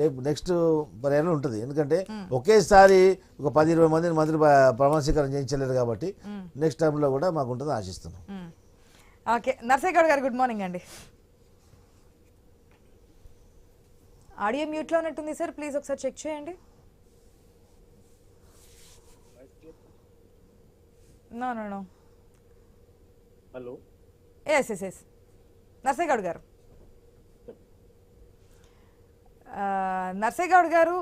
రేపు నెక్స్ట్ పర్యాయం ఉంటుంది. ఎందుకంటే ఒకేసారి ఒక పది ఇరవై మందిని మంత్రి ప- ప్రమాణ స్వీకారం చేయించలేరు కాబట్టి నెక్స్ట్ టైంలో కూడా మాకు ఉంటుందని ఆశిస్తున్నాం. ఓకే. నర్సయ్య గౌడ్ గారు గుడ్ మార్నింగ్ అండి. ఆడియో మ్యూట్లో ఉన్నట్టుంది సార్. ప్లీజ్ ఒకసారి చెక్ చేయండి. No no no. Hello. Yes yes yes Narsayya Goud గారు. నర్సేగౌడ్ గౌడ్ గారు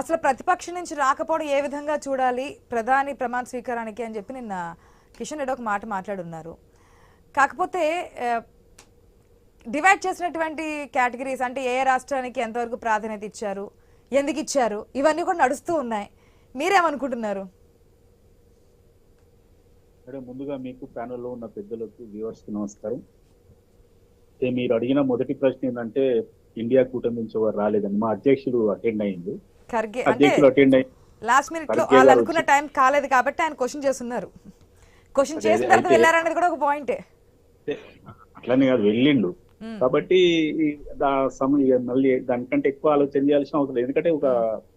అసలు ప్రతిపక్షం నుంచి రాకపోవడం ఏ విధంగా చూడాలి? ప్రధాని ప్రమాణ స్వీకారానికి అని చెప్పి నిన్న కిషన్ రెడ్డి ఒక మాట మాట్లాడున్నారు. కాకపోతే డివైడ్ చేసినటువంటి కేటగిరీస్ అంటే ఏ రాష్ట్రానికి ఎంతవరకు ప్రాధాన్యత ఇచ్చారు ఎందుకు ఇచ్చారు ఇవన్నీ కూడా నడుస్తూ ఉన్నాయి. మీరేమనుకుంటున్నారు? మేడం ముందుగా మీకు ప్యానల్లో ఉన్న పెద్దలకు వ్యూవర్స్ నమస్కారం. అయితే మీరు అడిగిన మొదటి ప్రశ్న ఏంటంటే ఇండియా కూటమి నుంచి ఎవరు రాలేదని మా అధ్యక్షుడు అటెండ్ అయింది ఖర్గే అంటే అధ్యక్షుడు అటెండ్ అయింది లాస్ట్ మినిట్లో వాళ్ళు అనుకున్న టైం కాలేదు కాబట్టి ఆయన క్వశ్చన్ చేస్తున్నారు. క్వశ్చన్ చేసిన తర్వాత వెళ్ళారనేది కూడా ఒక పాయింటే అట్లనే కాదు వెళ్ళిండు. కాబట్టి మళ్ళీ దానికంటే ఎక్కువ ఆలోచన చేయాల్సిన అవసరం ఎందుకంటే ఒక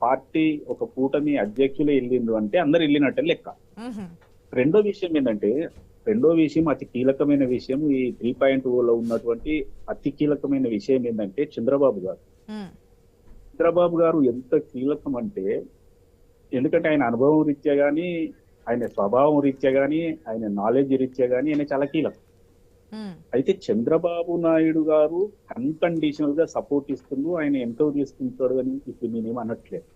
పార్టీ ఒక కూటమి అధ్యక్షులే వెళ్ళిండు అంటే అందరు వెళ్ళినట్టే లెక్క. రెండో విషయం ఏంటంటే రెండో విషయం అతి కీలకమైన విషయం ఈ త్రీ పాయింట్లో ఉన్నటువంటి అతి కీలకమైన విషయం ఏంటంటే చంద్రబాబు గారు. చంద్రబాబు గారు ఎంత కీలకం అంటే ఎందుకంటే ఆయన అనుభవం రీత్యా గానీ ఆయన స్వభావం రీత్యా గానీ ఆయన నాలెడ్జ్ రీత్యా గానీ ఆయన చాలా కీలకం. అయితే చంద్రబాబు నాయుడు గారు అన్కండిషనల్గా సపోర్ట్ ఇస్తుండు ఆయన ఎంతో తీసుకుంటాడు అని ఇప్పుడు నేనేం అనట్లేదు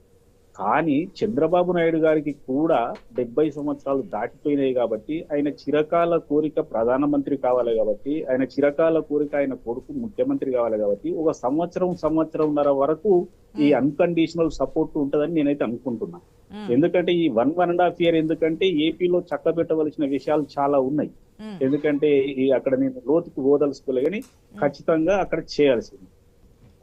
కానీ చంద్రబాబు నాయుడు గారికి కూడా డెబ్బై సంవత్సరాలు దాటిపోయినాయి కాబట్టి ఆయన చిరకాల కోరిక ప్రధానమంత్రి కావాలి కాబట్టి ఆయన చిరకాల కోరిక ఆయన కొడుకు ముఖ్యమంత్రి కావాలి కాబట్టి ఒక సంవత్సరం సంవత్సరంన్నర వరకు ఈ అన్కండిషనల్ సపోర్ట్ ఉంటుందని నేనైతే అనుకుంటున్నా. ఎందుకంటే ఈ one one and half year ఎందుకంటే ఏపీలో చక్కబెట్టవలసిన విషయాలు చాలా ఉన్నాయి. ఎందుకంటే ఈ అక్కడ నేను లోతుకు ఓదలుచుకోలే కానీ ఖచ్చితంగా అక్కడ చేయాల్సింది.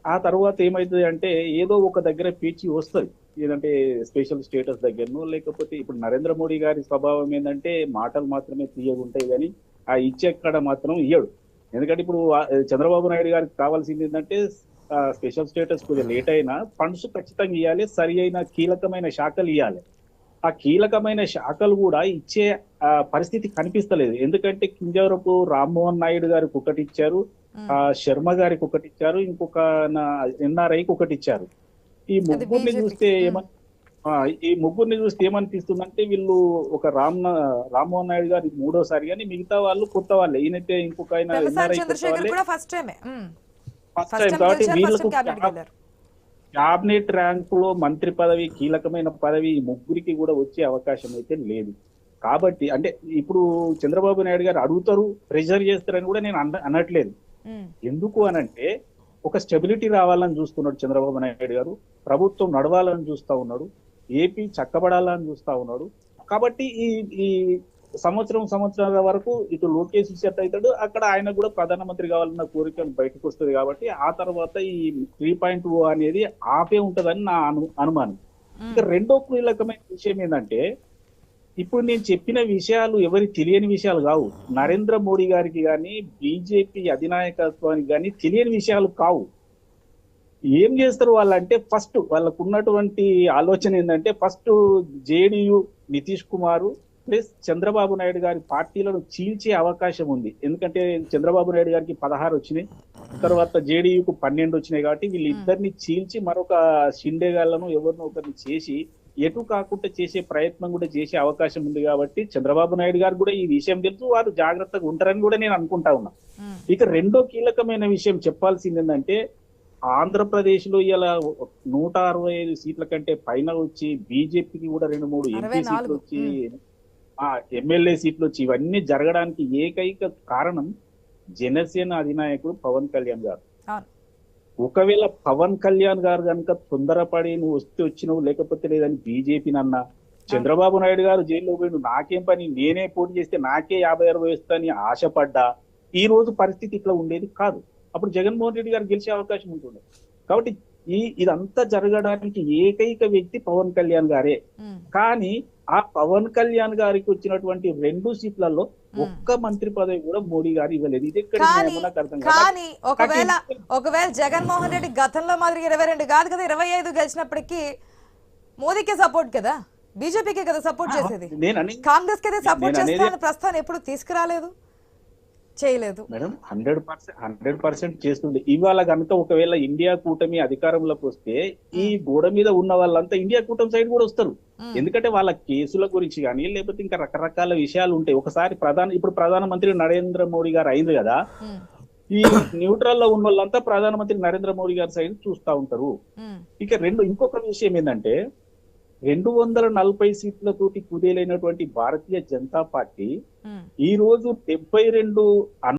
ఆ తర్వాత ఏమైతుంది అంటే ఏదో ఒక దగ్గర పీచి వస్తుంది. ఏదంటే స్పెషల్ స్టేటస్ దగ్గరను లేకపోతే ఇప్పుడు నరేంద్ర మోడీ గారి స్వభావం ఏంటంటే మాటలు మాత్రమే తీయగా ఉంటాయి కానీ ఆ ఇచ్చే కాడ మాత్రం ఇయ్యడు. ఎందుకంటే ఇప్పుడు చంద్రబాబు నాయుడు గారికి కావాల్సింది ఏంటంటే స్పెషల్ స్టేటస్ కొద్దిగా లేట్ అయినా ఫండ్స్ ఖచ్చితంగా ఇవ్వాలి సరి అయిన కీలకమైన శాఖలు ఇవ్వాలి ఆ కీలకమైన శాఖలు కూడా ఇచ్చే పరిస్థితి కనిపిస్తలేదు. ఎందుకంటే కింజవరపు రామ్మోహన్ నాయుడు గారికి ఒకటి ఇచ్చారు ఆ శర్మ గారికి ఒకటి ఇచ్చారు ఇంకొక ఎన్ఆర్ఐకి ఒకటి ఇచ్చారు. ఈ ముగ్గురిని. చూస్తే ఏమని ఈ ముగ్గురిని చూస్తే ఏమనిపిస్తుందంటే వీళ్ళు ఒక రామ్ రామ్మోహన్ నాయుడు గారు మూడోసారి కానీ మిగతా వాళ్ళు కొత్త వాళ్ళే. ఈయనైతే ఇంకొక ఆయన ఫస్ట్ టైం కాబట్టి వీళ్ళకు క్యాబినెట్ క్యాబినెట్ ర్యాంకులో మంత్రి పదవి కీలకమైన పదవి ముగ్గురికి కూడా వచ్చే అవకాశం అయితే లేదు. కాబట్టి అంటే ఇప్పుడు చంద్రబాబు నాయుడు గారు అడుగుతారు ప్రెషర్ చేస్తారని కూడా నేను అన- అనట్లేదు. ఎందుకు అనంటే ఒక స్టెబిలిటీ రావాలని చూస్తున్నాడు చంద్రబాబు నాయుడు గారు. ప్రభుత్వం నడవాలని చూస్తా ఉన్నాడు. ఏపీ చక్కబడాలని చూస్తా ఉన్నాడు. కాబట్టి ఈ ఈ సంవత్సరం సంవత్సరాల వరకు ఇటు లోకేష్ సెట్ అవుతాడు. అక్కడ ఆయన కూడా ప్రధానమంత్రి కావాలన్న కోరిక బయటకు వస్తుంది కాబట్టి ఆ తర్వాత ఈ త్రీ పాయింట్ అనేది ఆపే ఉంటదని నా అను అనుమానం. ఇక రెండో కీలకమైన విషయం ఏంటంటే ఇప్పుడు నేను చెప్పిన విషయాలు ఎవరి తెలియని విషయాలు కావు. నరేంద్ర మోడీ గారికి కానీ బీజేపీ అధినాయకత్వానికి కానీ తెలియని విషయాలు కావు. ఏం చేస్తారు వాళ్ళంటే ఫస్ట్ వాళ్ళకు ఉన్నటువంటి ఆలోచన ఏంటంటే first JDU Nitish Kumar plus Chandrababu Naidu గారి పార్టీలను చీల్చే అవకాశం ఉంది. ఎందుకంటే చంద్రబాబు నాయుడు గారికి పదహారు వచ్చినాయి. తర్వాత జేడీయూకు పన్నెండు వచ్చినాయి కాబట్టి వీళ్ళిద్దరిని చీల్చి మరొక షిండే గాళ్ళను ఎవరినో ఒకరిని చేసి ఎటు కాకుండా చేసే ప్రయత్నం కూడా చేసే అవకాశం ఉంది కాబట్టి చంద్రబాబు నాయుడు గారు కూడా ఈ విషయం తెలుసు వారు జాగ్రత్తగా ఉంటారని కూడా నేను అనుకుంటా ఉన్నా. ఇక రెండో కీలకమైన విషయం చెప్పాల్సింది ఏంటంటే ఆంధ్రప్రదేశ్లో ఇలా నూట అరవై ఐదు సీట్ల కంటే పైన వచ్చి బీజేపీకి కూడా రెండు మూడు ఎంపీ సీట్లు. వచ్చి ఆ ఎమ్మెల్యే సీట్లు వచ్చి ఇవన్నీ జరగడానికి ఏకైక కారణం జనసేన అధినాయకుడు పవన్ కళ్యాణ్ గారు ఒకవేళ పవన్ కళ్యాణ్ గారు కనుక తొందరపడి నువ్వు వస్తే వచ్చినవు లేకపోతే లేదని బీజేపీ నన్నా చంద్రబాబు నాయుడు గారు జైల్లో పోయిండు నాకేం పని? నేనే పోటీ చేస్తే నాకే యాభై అరవై వస్తాని ఆశపడ్డా ఈ రోజు పరిస్థితి ఇట్లా ఉండేది కాదు. అప్పుడు జగన్మోహన్ రెడ్డి గారు గెలిచే అవకాశం ఉంటుండే. కాబట్టి ఈ ఇదంతా జరగడానికి ఏకైక వ్యక్తి పవన్ కళ్యాణ్ గారే. కానీ ఆ పవన్ కళ్యాణ్ గారికి వచ్చినటువంటి రెండు సీట్లలో ఒక్క మంత్రి పదవి కూడా మోడీ గారు ఇవ్వలేదు. ఇది కానీ కాదు. ఒకవేళ ఒకవేళ జగన్మోహన్ రెడ్డి గతంలో మాదిరి ఇరవై రెండు కాదు కదా ఇరవై ఐదు గెలిచినప్పటికీ మోదీకే సపోర్ట్ కదా? బీజేపీకే కదా సపోర్ట్ చేసేది? కాంగ్రెస్కి సపోర్ట్ చేస్తానని ప్రస్తుతం ఎప్పుడు తీసుకురాలేదు? చేయలేదు. Madam hundred percent hundred percent చేస్తుంది. ఇవాళ కనుక ఒకవేళ ఇండియా కూటమి అధికారంలోకి వస్తే ఈ గోడ మీద ఉన్న వాళ్ళంతా ఇండియా కూటమి సైడ్ కూడా వస్తారు. ఎందుకంటే వాళ్ళ కేసుల గురించి కానీ లేకపోతే ఇంకా రకరకాల విషయాలు ఉంటాయి. ఒకసారి ప్రధాన ఇప్పుడు ప్రధానమంత్రి నరేంద్ర మోడీ గారు అయింది కదా ఈ న్యూట్రల్లో ఉన్న వాళ్ళంతా ప్రధానమంత్రి నరేంద్ర మోడీ గారి సైడ్ చూస్తా ఉంటారు. ఇక రెండు ఇంకొక విషయం ఏంటంటే రెండు వందల నలభై సీట్లతోటి కుదేలైనటువంటి భారతీయ జనతా పార్టీ. ఈ రోజు డెబ్బై రెండు